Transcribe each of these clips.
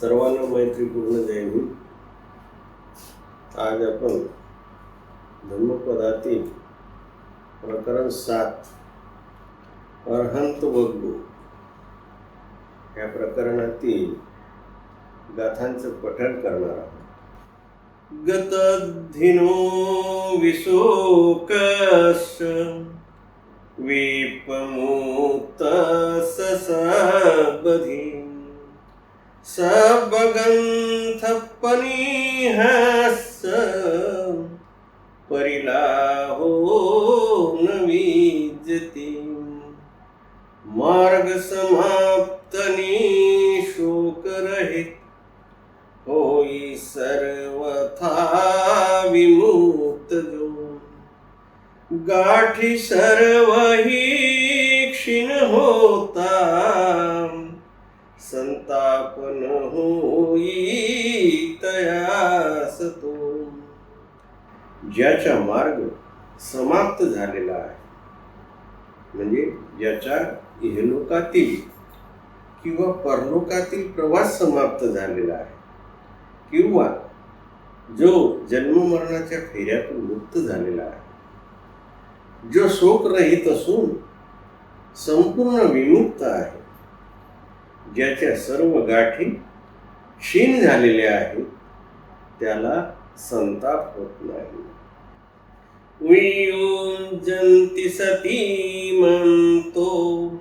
सर्वांना मैत्रीपूर्ण जय हिंद आज आपण धर्मपदातील प्रकरण सात अर्हंत वग्गू या प्रकरणातील गाथांचं पठण करणार आहोत. गतधिनो विशोकश विपमुक्त ससबधी सबगंथपनिहस परिला हो विद्यते मार्ग समाप्तनी शोकरहित होई सर्वथा विमुक्त जो गाठी सर्व ही क्षीण होता आपण होई तयास तो. ज्याचा मार्ग समाप्त झालेला आहे. म्हणजे ज्याच्या इहलोकातील किंवा परलोकातील प्रवास समाप्त झालेला आहे. किंवा जो जन्ममरणाच्या फेऱ्यातून मुक्त झालेला आहे. जो शोकरहित असून संपूर्ण विमुक्त आहे. ज्याच्या सर्व गाठी क्षीण झालेल्या आहेत. त्याला संताप होत नाही. वियुञ्जन्ति सती म्हणतो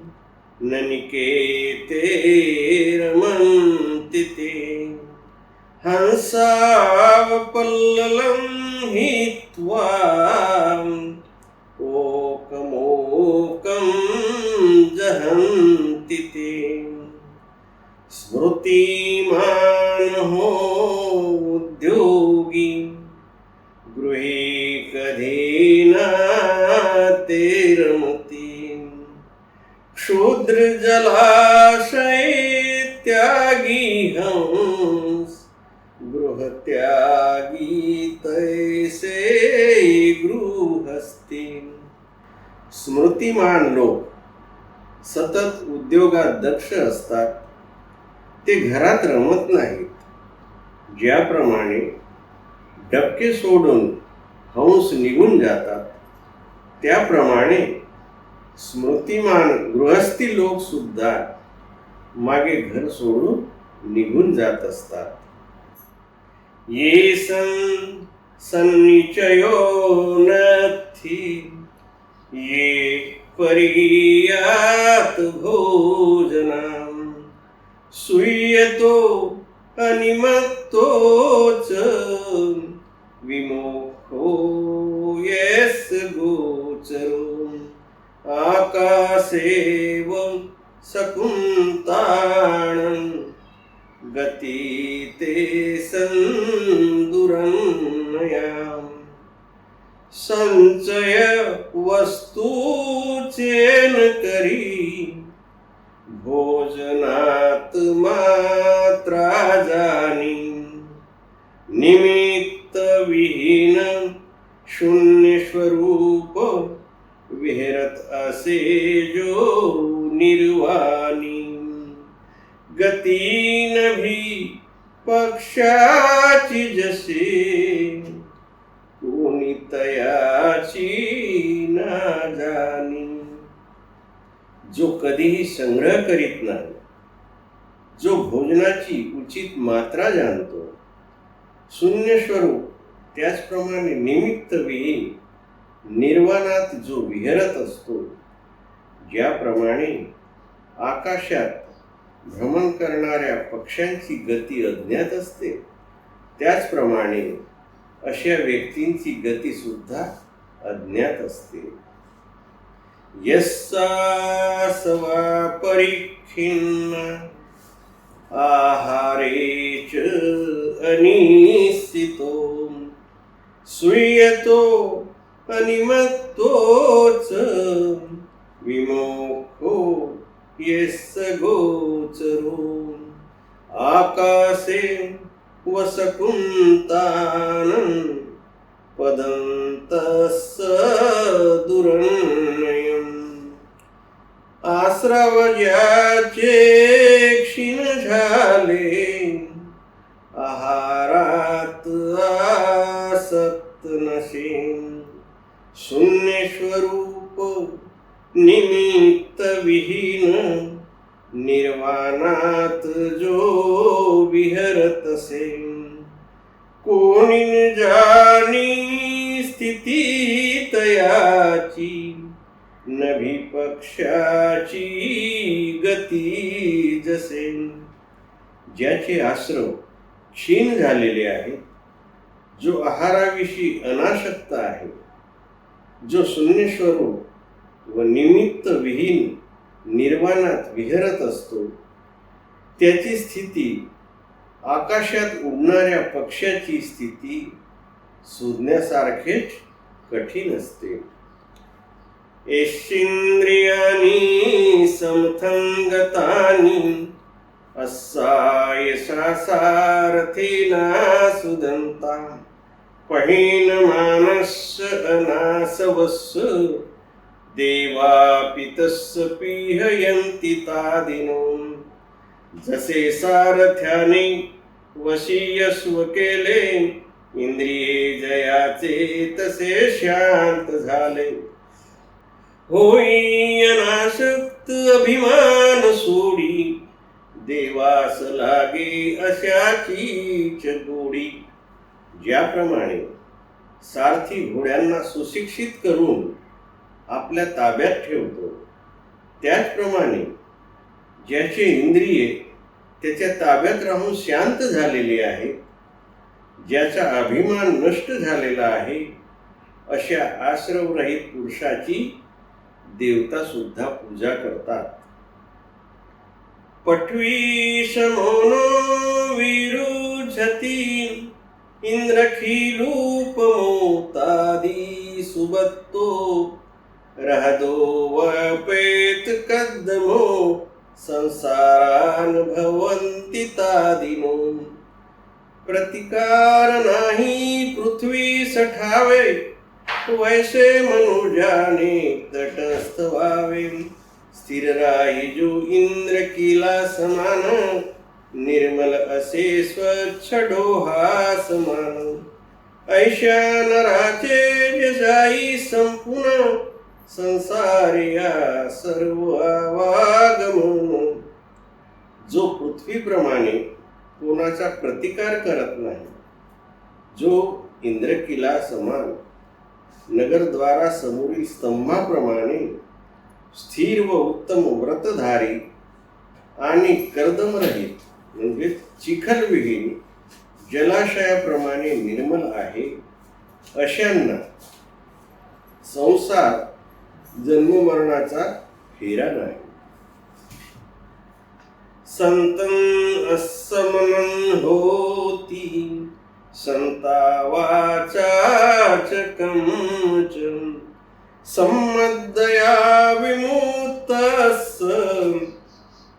ननिकेते रमन्ति ते. हंसावपल्ललं हित्वा स्मृतिमान हो उद्योगी। गृहे कधीना ते रमती। क्षुद्र त्यागी हंस। गृहत्यागी तैसे गृहस्थी। स्मृतिमान लोक सतत उद्योगात दक्ष असतात. ते घरात रमत नाहीत. ज्याप्रमाणे डबके सोडून हंस निघून जातात त्याप्रमाणे स्मृतिमान गृहस्थी लोक सुद्धा मागे घर सोडून निघून जात असतात. ये सन सन्निचयो नथी ये परियात भोजना. सुयतो अनिमत्तोच विमोखो येस गोचरो आकाशेव सकुन्ताण गती ते सन्दुरन्मयाम् संचय वस्तूचेन करी भोजनात मात्रा जानी निमित्त विहीन शून्य स्वरूप विहरत असे जो निर्वाणी. गतीन भी पक्षाची जसे कोणी तयाची ना जाणी. जो कधीही संग्रह करीत नाही जो भोजनाची उचित मात्रा जाणतो शून्य स्वरूप त्याचप्रमाणे निमित्त विहीन निर्वाणात जो विहरत असतो ज्याप्रमाणे आकाशात भ्रमण करणाऱ्या पक्ष्यांची गती अज्ञात असते. त्याचप्रमाणे अशा व्यक्तींची गतीसुद्धा अज्ञात असते. यस्सासवा आहारे च अनिसितो सुयतो अनिमत्तोच विमोखो यस्य गोचरो आकाशे वसकुन्तानम् पदन्तस्स दुरन् आश्रवयाचे सुज्ञासारखेच कठीण असते. येशिंद्रियानी समथंगतानी अस्सायसा सुदंता पहिन मानस अनासवस् देवापितस्य पिहयंती तादिनो. जसे सारथ्याने वशीयस्व केले इंद्रिये जयाचे तसे शांत झाले. होई अनाशक्त अभिमान सोडी. देवास लागे अशाचीच गोडी ज्याप्रमाणे सारथी घोड्यांना सुशिक्षित करून आपल्या ताब्यात ठेवतो त्याचप्रमाणे ज्याचे इंद्रिये त्याच्या ताब्यात राहून शांत झालेले आहेत ज्याचा अभिमान नष्ट झालेला आहे अशा आश्रवरहित पुरुषाची देवता सुद्धा पूजा करतात. पटवी समोनो विरुझती इंद्रखिलूपमोतादी सुबत्तो रहदो वपेत कद्मो संसारान भवन्ति तादिनो। प्रतिकार नाही पृथ्वी सठावे वैसे मनुजाने तटस्थ व्हावे. स्थिर राही जो इंद्र किला समान निर्मल असे स्वच्छ डोहा समान. ऐशा नराचे जजाई संपूर्ण संसारिया सर्व आवागमन. जो पृथ्वीप्रमाणे कोणाचा प्रतिकार करत नाही. जो इंद्रकिला समान नगरद्वारा समोरील स्तंभाप्रमाणे स्थिर व उत्तम व्रतधारी आणि कर्दमरहित म्हणजे चिखलविहीन जलाशयाप्रमाणे निर्मल आहे अशांना संसार जन्ममरणाचा फेरा नाही. संतन असमनं होती। संता वाचाच कमचन संमदया विमुक्तस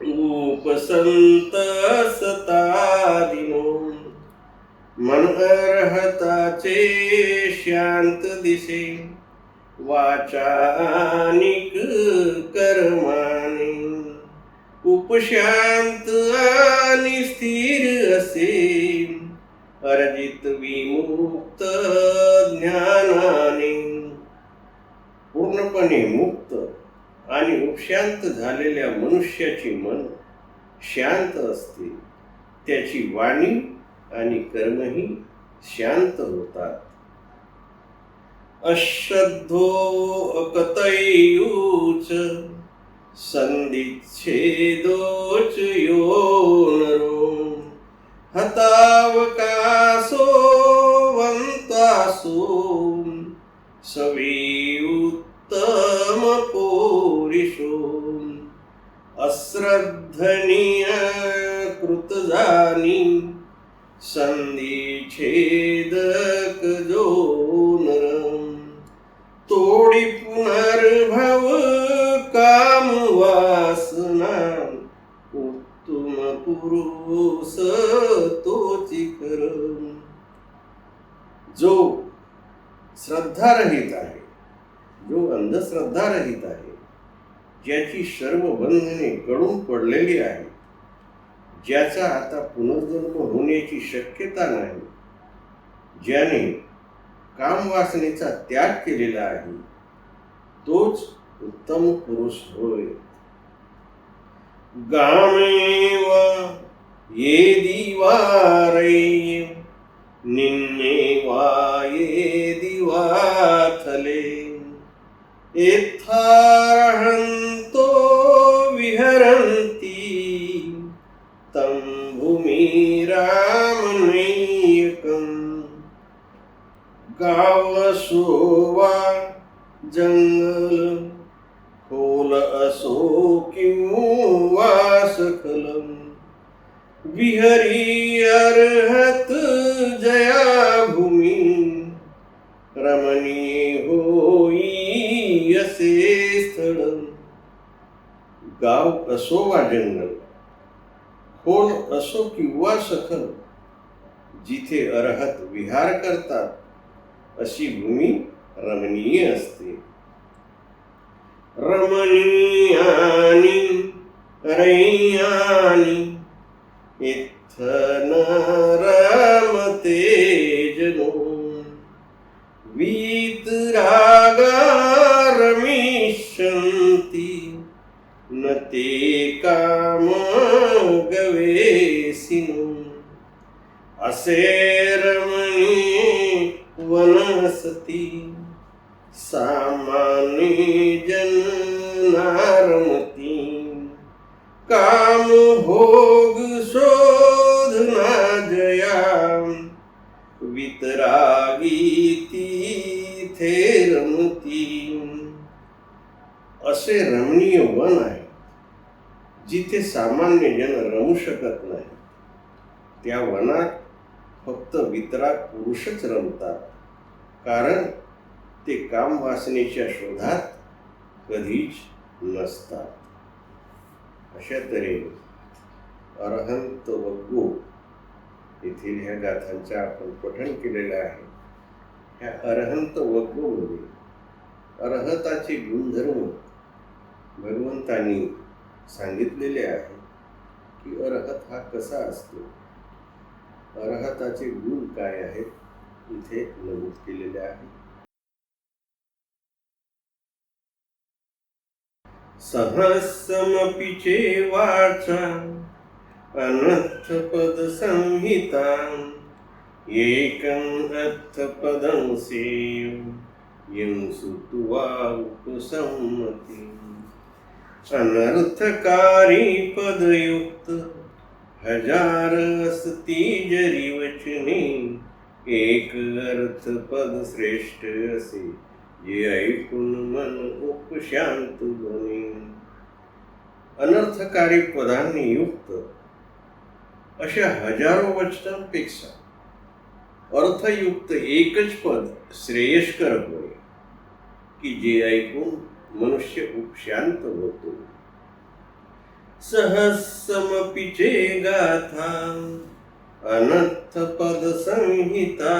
उपसंत सतादिनो मन अर्हताचे शांत दिसे वाचानिक कर्माने उपशांत आणि स्थिर असे अर्जित विमुक्त ज्ञानाने. पूर्णपणे मुक्त आणि उपशांत झालेल्या मनुष्याचे मन शांत असते. त्याची वाणी आणि कर्मही शांत होतात. अश्रद्धो अकतयूच संदिच्छेदोच यो नरो हतावकासो वंतासो सवी उत्तम पोरिषो अश्रद्धनीय कृतजानी संधिछेदक जो नरम तोडी पुनर्भव काम वासना उत्तम पुरुष तोची करम जो श्रद्धारहित आहे जो अंधश्रद्धारहित आहे ज्याची सर्व बंधने गळून पडलेली आहेत ज्याचा आता पुनर्जन्म होण्याची शक्यता नाही ज्याने कामवासनेचा त्याग केलेला आहे तोच उत्तम पुरुष होय. गामेव ये दिवारे निन्ने वा ये दिवाथले। एथारहन्तो विहरन्ति तं भूमिरामनीयकम् गाव असो वा जंगल असो किंवा सकलम विहरी अर्हत जया भूमी रमणीय होई असे स्थळ गाव असो वा जंगल खोल असो किंवा सखल जिथे अर्हत विहार करतात अशी भूमी रमणीय असते. रमणीयानि रैयानी इत्थन रमते जनो वीतरागारमिष्यन्ति न ते कामगवेसिनो। असे रमणी वनस्ती। सामान्य जनारमती काम भोग शोधना जया वितरागी थे रमती. असे रमणीय वन आहे जिथे सामान्य जन रमू शकत नाही त्या वनात फक्त वितराग पुरुषच रमतात कारण ते काम वासनेच्या शोधात कधीच नसतात. अशा तऱ्हेने अरहंत वग्गू येथील ह्या गाथांचं आपण पठण केलेलं आहे. ह्या अरहंत वग्गूमध्ये अर्हताचे गुणधर्म भगवंतांनी सांगितलेले आहे की अर्हत हा कसा असतो? अर्हताचे गुण काय आहेत? इथे नमूद केलेले आहे. सहस्रमपि वाचा अनर्थपद संहिता एकम् अर्थपदं सेव यं सुत्वा उपसंमति अनर्थकारी पदयुक्त हजार असती जरी वचने एक अर्थ पद श्रेष्ठ असे। जे ऐकून मन उपशांत ध्वनी अनर्थकारी पदांनी युक्त. अशा हजारो वचनांपेक्षा अर्थयुक्त एकच पद श्रेयस्कर होय की जे ऐकून मनुष्य उपशांत होतो. सहस्रमपिचे गाथा अनर्थ पद संहिता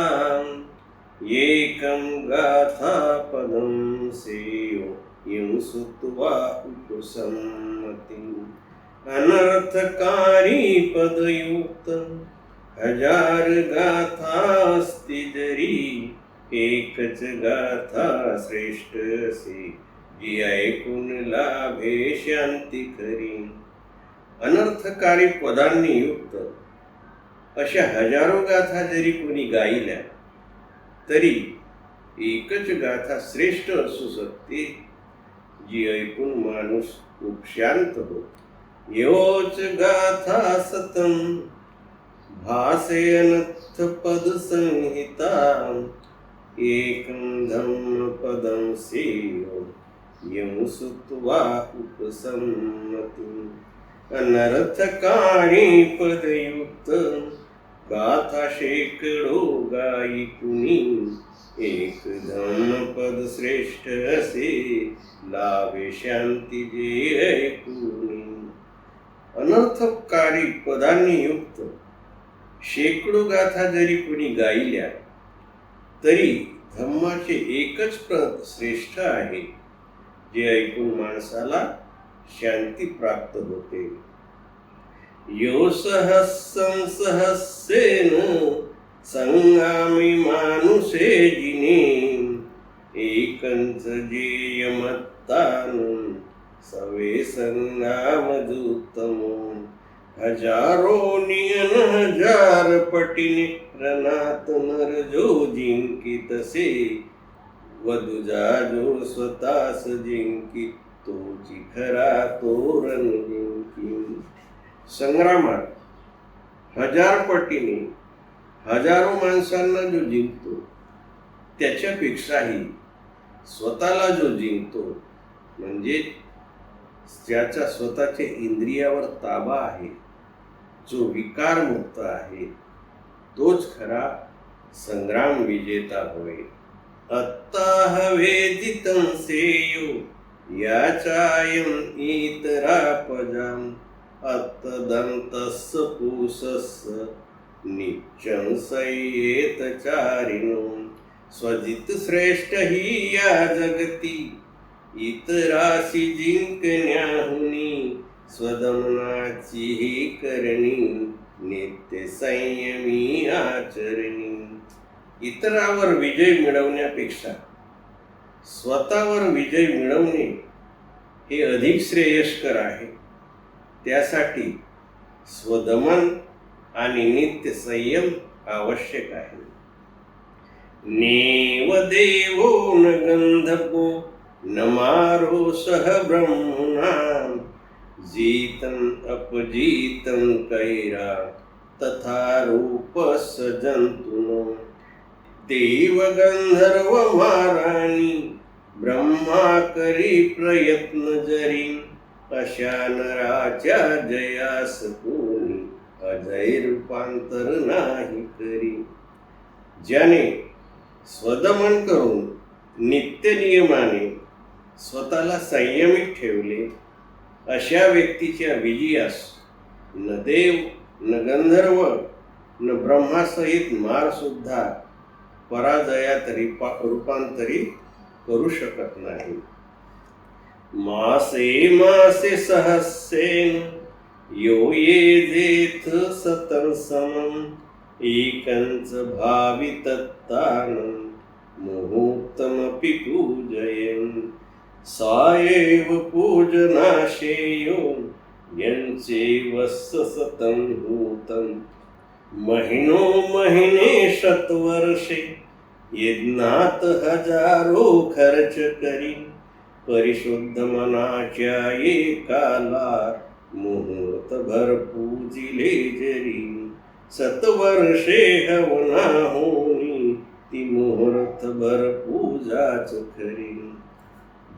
एकं गाथा पदं सेयो यं सुत्वा उपसम्मतिम् अनर्थकारी पदयुक्त हजार गाथा अस्ति जरी एकच गाथा श्रेष्ठ असे जी ऐकून लाभे शांती करी। अनर्थकारी पदांनी युक्त अशा हजारो गाथा जरी कोणी गायल्या तरी एकच गाथा श्रेष्ठ असू शकते जी ऐकून माणूस उपशांत हो योच गाथा सतम भासे पद संहिता एकं धम्म पदम सेयो यं सुत्वा उपसम्मति अनर्थकारी पदयुक्त गाथा शेकडो गायिकुनी एक धम्म पद श्रेष्ठ असे लावे शांती जे ऐकुनी अनर्थकारी पदांनी युक्त. शेकडो गाथा जरी कोणी गायल्या तरी धम्माचे एकच पद श्रेष्ठ आहे जे ऐकून माणसाला शांती प्राप्त होते. यो सहस्रं सहस्रेन सङ्गामि मानुषे जिने एकंच जेयमत्तानु सवे संगामदुत्तमो हजारो नियन हजार पटीने रणात नर जो जिंकितसे वधुजा जो स्वतास जिंकी तोची खरा तोरण जिंकी। संग्रामात हजार पटीने हजारो माणसांना जो जिंकतो त्याच्यापेक्षाही स्वतःला जो जिंकतो म्हणजे ज्याचा स्वतःच्या इंद्रियावर ताबा आहे जो विकारमुक्त आहे तोच खरा संग्राम विजेता होय. अत्ताह वेदितं सेयो याचायं इतरापजाम अत्तदन्तस्स पूसस्य नित्यं चारिणो। स्वजित श्रेष्ठ ही या जगती इतराशी जिंकण्याहुनी। स्वदमनाची ही करणी नित्य संयमी आचरणी। इतरावर विजय मिळवण्यापेक्षा स्वतःवर विजय मिळवणे हे अधिक श्रेयस्कर आहे. त्यासाठी स्वदमन आणि नित्य संयम आवश्यक आहे. नेव देवो न गंधपो न मारो सह ब्रह्मणा जीतन अपजीतन कैरा तथा रूप जंतुनो देव गंधर्व माराणी ब्रह्मा करी प्रयत्न जरी अशा नराच्या जयास कोणी? अजय रूपांतर नाही करी. ज्याने स्वदमन करून नित्य नियमाने स्वतःला संयमित ठेवले अशा व्यक्तीच्या विजयास न देव न गंधर्व न ब्रह्मासहित मारसुद्धा पराजयात रिपा रूपांतरित करू शकत नाही. मासे मासे सहस्येन यो ये जेथ सतं समम एकंच भावितत्तानं मुहूर्तमपि पूजयन्। सा एव पूजनाशेयो यञ्चे वस्य सतं भूतं। महिनो महिने शतवर्षे यज्ञात हजारो खर्च करी। परिशुद्ध मनाच्या एकाला मुहूर्तभर पूजिले जरी. सतवर्षे हवना होनी ती मुहूर्तभर पूजाच खरी.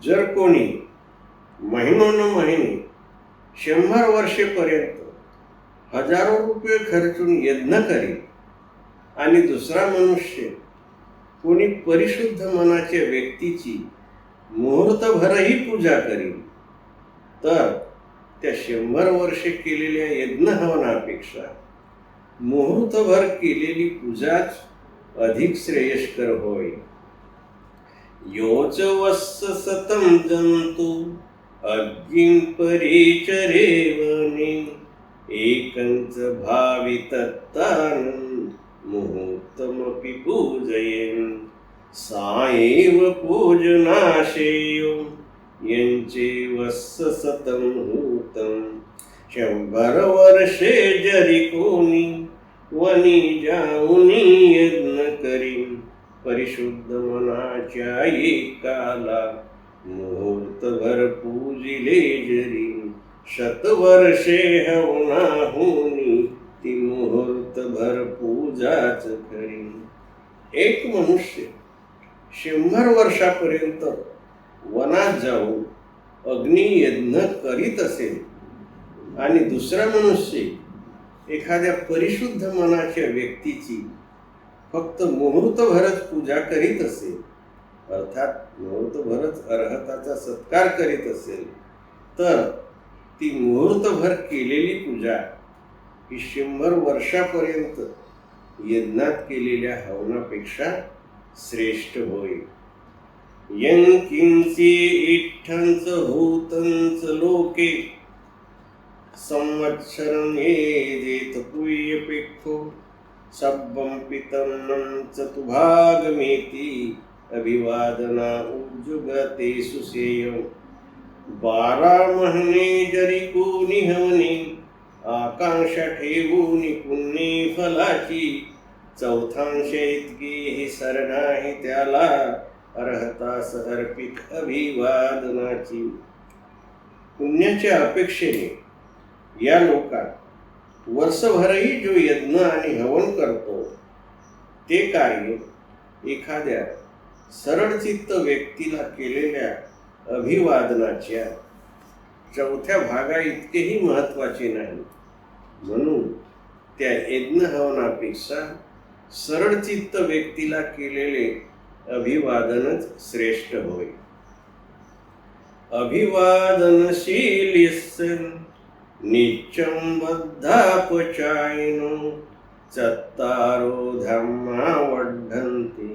जर कोणी महिनोन महिने शंभर वर्षेपर्यंत हजारो रुपये खर्चून यज्ञ करी आणि दुसरा मनुष्य कोणी परिशुद्ध मनाच्या व्यक्तीची मुहूर्तभरही पूजा करीन तर त्या शंभर वर्षे केलेल्या यज्ञ हवनापेक्षा मुहूर्तभर केलेली पूजाच अधिक श्रेयस्कर होय. योच वस्स सतम जंतु अग्निं परिचरेवने एकंच भावितत्तानं मुहूर्तमपि पूजयन्. सा पूजनाशेयो यांचे वस्स सतम हूतम शंभर वर्षे जरी कोणी वनी जाऊनी यज्ञ करीन परिशुद्ध मनाच्या एकाला मुहूर्तभर पूजिले जरी शतवर्षे हवना होनी ती मुहूर्तभर पूजाच करी एक मनुष्य शंभर वर्षापर्यंत वनात जाऊन अग्नियज्ञ करीत असेल आणि दुसरा मनुष्य एखाद्या परिशुद्ध मनाच्या व्यक्तीची फक्त मुहूर्तभरच पूजा करीत असेल अर्थात मुहूर्तभरच अर्हताचा सत्कार करीत असेल तर ती मुहूर्तभर केलेली पूजा ही शंभर वर्षापर्यंत यज्ञात केलेल्या हवनापेक्षा श्रेष्ठ होय. यंकिंची इठ्ठंच भूतंच लोके संवत्सरं ये जेत पुय्यपेक्षो सब्बं पितं चतुभागमेति अभिवादना उज्जुगते सुसेय बारा महिने जरी कोणी हवने आकांक्षा ठेवून फलाची चौथांश इतकी ही सर नाही त्याला. अर्हता सहर्पित अभिवादनाची. पुण्याच्या अपेक्षेने या लोकात वर्षभरही जो यज्ञ आणि हवन करतो ते कार्य एखाद्या सरळचित्त व्यक्तीला केलेल्या अभिवादनाच्या चौथ्या भागा इतकेही महत्त्वाचे नाही. म्हणून त्या यज्ञ हवनापेक्षा सरळचित्त व्यक्तीला केलेले अभिवादनच श्रेष्ठ होय. अभिवादनशील नित्यं चत्तारो धर्मा वर्धन्ति।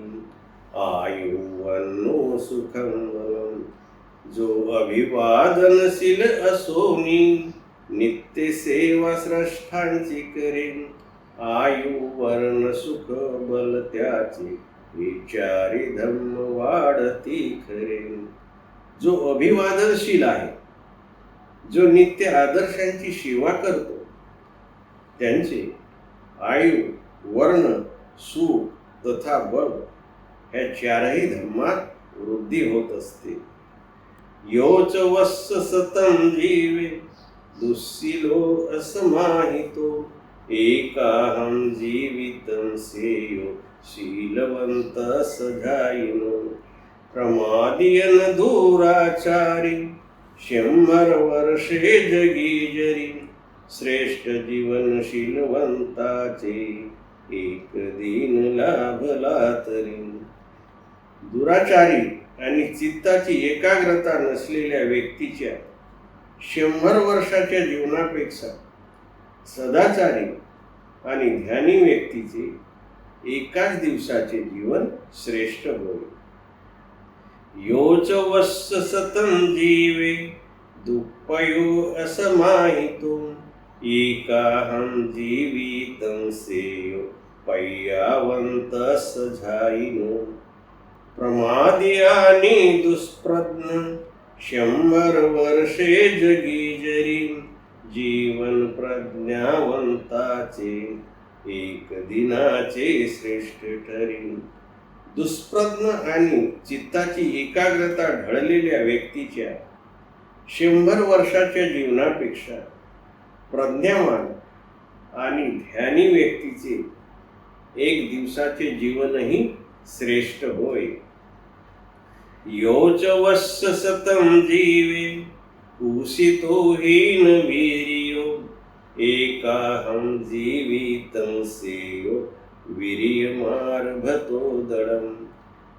आयुवन्नो सुखं जो अभिवादनशील असोनी नित्य सेवा श्रेष्ठांची करेन। आयु वर्ण सुख बल त्याचे विचारी धर्म वाढती खरे. जो अभिवादनशील आहे जो नित्य आदर्शांची सेवा करतो त्यांचे आयु वर्ण सुख तथा बल ह्या चारही धर्मात वृद्धी होत असते. योच वस्स सतम जीवे दुस्सिलो असमाहितो. एकाहं जीवितं सेयो शीलवंत सजायिनो। प्रमादियन दूराचारी शंभर वर्षे जगी जरी श्रेष्ठ जीवन शीलवंताचे एक दिन लाभला तरी। दुराचारी आणि चित्ताची एकाग्रता नसलेल्या व्यक्तीच्या शंभर वर्षाच्या जीवनापेक्षा सदाचारी आणि ध्यानी व्यक्तीचे एकाच दिवसाचे जीवन श्रेष्ठ होय योच वस्स सतं जीवे दुःपयो असमाहितो एकाहं जीवितं सेयो पय्यावंत सझाईनो प्रमादी आणि दुष्प्रज्ञ शंभर वर्षे जगी जरी जीवन प्रज्ञावंताचे एक दिनाचे श्रेष्ठ ठरी दुष्प्रज्ञ आणि चित्ताची एकाग्रता ढळलेल्या व्यक्तीच्या शंभर वर्षाच्या जीवनापेक्षा प्रज्ञावान आणि ध्यानी व्यक्तीचे एक दिवसाचे जीवनही श्रेष्ठ होय. योच वस्स सतम जीवे कुसितो हीन वीर्यो एकाहं जीवितं सेयो वीर्यमार्भतो दडम्।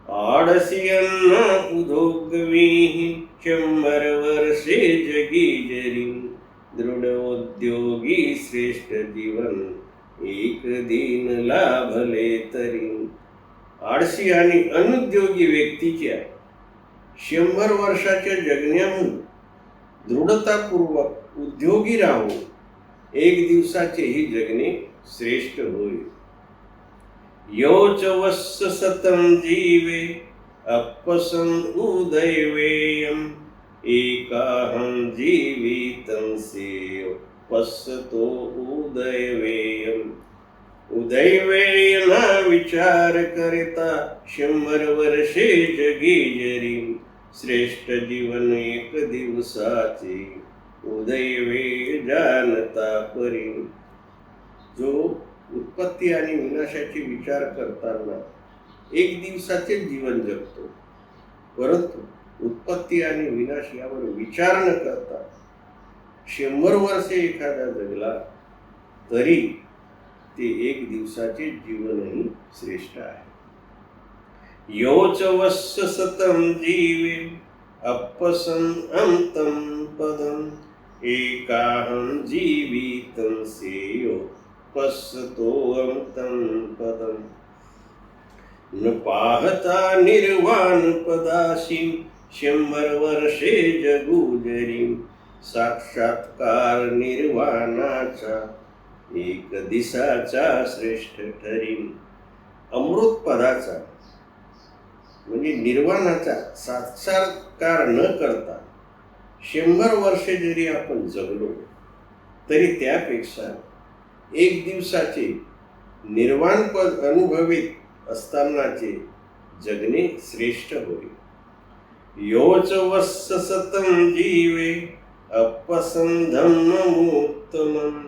आडसियन्न उदोग्वीः शंभर वर्षे जगी जरी दृढ उद्योगी श्रेष्ठ जीवन एक दिन लाभले तरी आळशी आणि अनुद्योगी व्यक्तीच्या शंभर वर्षाच्या जगण्याहून दृढतापूर्वक उद्योगी राहून एक दिवसाचे ही जगणे श्रेष्ठ होईल. योच वस्स सतं जीवे अपसं उदैवेयम् एकाहं जीवितं सेयो पश्यतो उदैवेयम् उदैवेय ना विचार करिता शंभर वर्षे जगी जरी श्रेष्ठ जीवन एक दिवसाचे उदैवे जानता परी. जो उत्पत्ती आणि विनाशाचे विचार करताना एक दिवसाचे जीवन जगतो. परंतु उत्पत्ती आणि विनाश यावर विचार न करता शंभर वर्षे एखादा जगला तरी ते एक दिवसाचे जीवनही श्रेष्ठ आहे. योच वस्स सतं जीवे अपसं अंतं पदं एकाहं जीवितं सेयो पश्यतो अंतं पदं न पाहता निर्वाण पदाशी शंभर साक्षात्कार निर्वाणाचा एक दिसाचा श्रेष्ठ ठरील अमृत पदाचा म्हणजे निर्वाणाचा साक्षात्कार न करता शंभर वर्षे जरी आपण जगलो तरी त्यापेक्षा एक दिवसाचे निर्वाण पद अनुभवित असतानाचे जगणे श्रेष्ठ होईल योच वस्स सतम जीवे अपसंधम्मोत्तमम्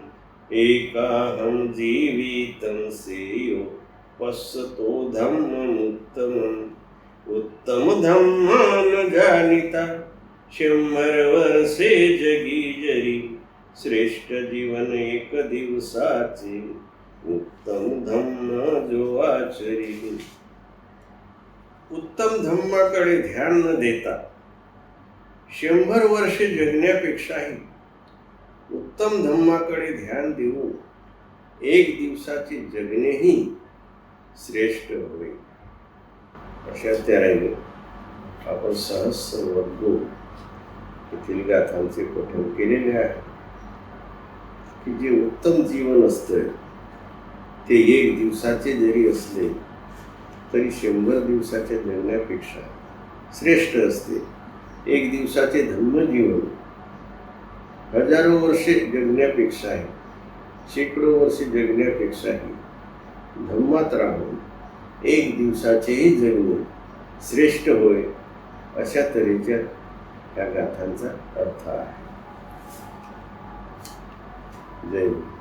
एकाहं जीवितं श्रेयो पश्यतो धम्ममुत्तमम्। उत्तम धम्म न शंभर वर्षे जगी जरी श्रेष्ठ जीवन एक दिवसाचे उत्तम धम्म जो आचरी उत्तम धम्माकडे ध्यान न देता शंभर वर्षे जगण्यापेक्षाही उत्तम धम्माकडे ध्यान देऊन एक दिवसाचे जगणेही श्रेष्ठ होईल. अशा तऱ्हेने आपण सहस्र वर्ग येथील गाथांचे पठण केलेले आहे. की जे उत्तम जीवन असतं ते एक दिवसाचे जरी असले तरी शंभर दिवसाच्या जगण्यापेक्षा श्रेष्ठ असते. एक दिवसाचे धम्मजीवन हजारो वर्षे जगण्यापेक्षाही शेकडो वर्षे जगण्यापेक्षाही धम्मात राहून एक दिवसाचेही जगणे श्रेष्ठ होय अशा तऱ्हेच्या या गाथांचा अर्थ आहे. जय हो.